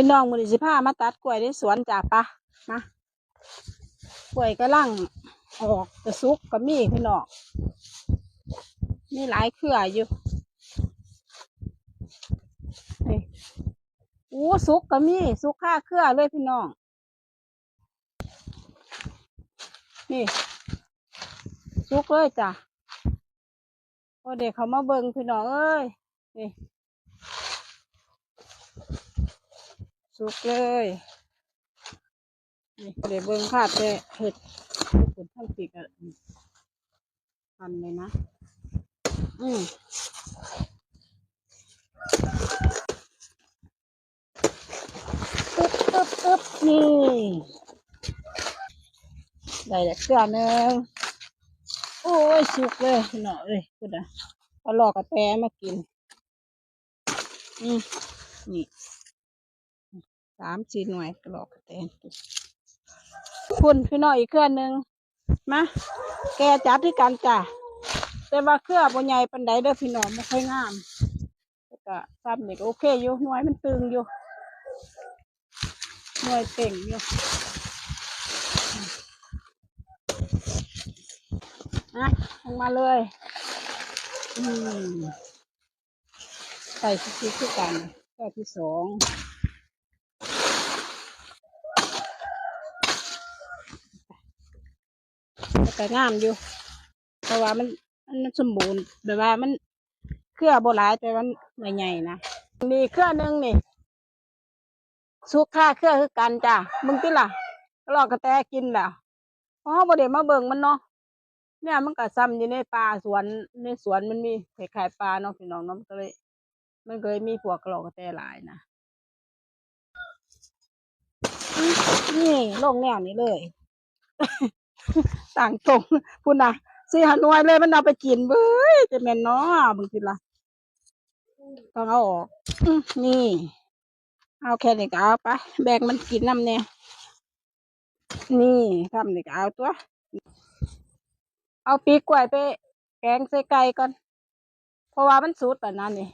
พี่น้องมือสิผ้ามาตัดกล้วยในสวนจ้าปะมากล้วยกำลังออกจะสุกก็มีพี่น้องมีหลายเครืออยู่นี่อู้สุกก็มีสุกค่าเครือเลยพี่น้องนี่สุกเลยจ้ะพอเด็กเขามาเบิ่งพี่น้องเอ้ยนี่ สุกเลยนี่เดี๋ยวเบิ่งภาพแต่เห็ดผลทั้งปีกอะทันเลยนะ อืมตึ๊บตึ๊บตึ๊บนี่ได้แล้วเกลือหนึ่งโอ้ยสุกเลยพี่น้อเอ้ยกูดะเอาหลอกกาแฟมากิน อืมนี่ สามสี่หน่วยกระโหลกกระแตนคุณพี่น้อยอีกเครื่องหนึ่งมาแกจัดที่กันจ้ะแต่ว่าเครือบนใหญ่ปันไดเด้อพี่น้องไม่ค่อยงามแล้วก็ซ้ำนี่ก็โอเคอยู่หน่วยมันตึงอยู่หน่วยเต่งอยู่นะลงมาเลยอืมใส่ชิคๆคือกันแค่ที่สอง แต่งามอยู่ เพราะว่ามันมันสมบูรณ์แบบว่ามันเครือโบราณแต่มันไม่ใหญ่นะมีเครือหนึ่งนี่สุกค่าเครือคือกันจ้ะมึงติล่ะก็ลอกกระแตกินแหละเพราะเขาบ่ได้มาเบิ่งมันเนาะเนี่ยมันก็ซ้ำอยู่ในป่าสวนในสวนมันมีคล้ายๆป่าเนาะพี่น้องเนาะมันก็เลย มันเคยมีพวกกระรอกกระแตหลายนะนี่โลงแนวนี้เลย ต่างตรงพุ่นนะสี่หาน่วยเลยมันเอาไปกินเว้ยจะแม่นเนาะบางทีละต้องเอาออกนี่ เอาแค่นี้ก็เอาไปแบ่งมันกินน้ำเนี่ยนี่ทำนี่ก็เอาตัว เอาปีกกล้วยไป แกงใส่ไก่ก่อน เพราะว่ามันสุดแต่นั้นนี่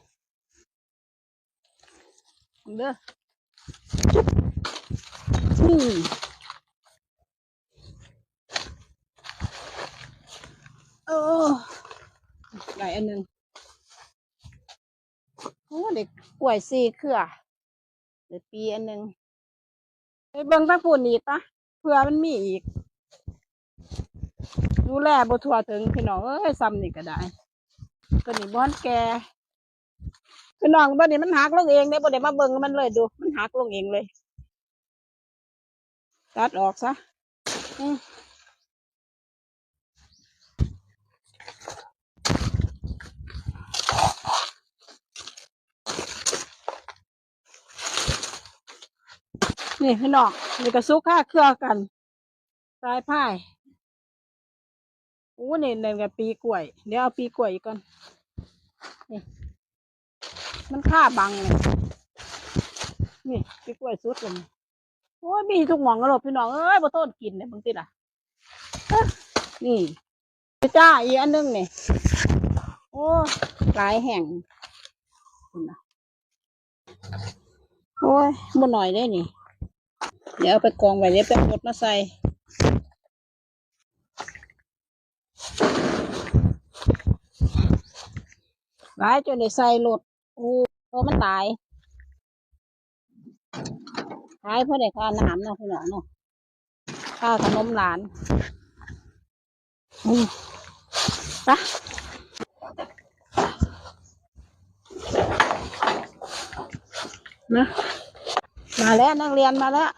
เด้อนี่ โอ้ได้ อันหนึ่งโอ้เด็กกล้วยสี่เครือเดี๋ยวปีอันหนึ่งไปเบิ่งทั้งพูนอีกปะเผื่อมันมีอีก ดูแลบทัวถึงพี่น้องเอ้ยซ้ำนี่ก็ได้ตัวนี้บ้อนแกพี่น้องตัวนี้มันหักลงเองได้บ่ได้มาเบิ่งมันเลยดู มันหักลงเองเลย ตัดออกซะ อืม นี่พี่น้องนี่ก็ซุกค่าเครือกันสายพายอู้นี่เนนกับปีกล้วย เดี๋ยวเอาปีกล้วยอีกก่อนนี่มันค่าบังเลยนี่ปีกล้วยสุดเลยโอ้ยมีทุกหม่องกันหรอกพี่น้องเอ้ยบ่ต้นกินเนี่ยบางทีล่ะนี่จ้าอีกอันนึงนี่โอ้ยหลายแห่งคุณนะโอ้ยบ่หน่อยได้นี่ เดี๋ยวเอาไปกองไว้เดี๋ยวไปเอารถมาใส่ไว้จนได้ใส่รถอู้ตัวมันตายขายเพื่อได้ค่าน้ำเนาะพี่น้องเนาะค่าขนมหลานอืมไปนะมาแล้วนักเรียนมาแล้ว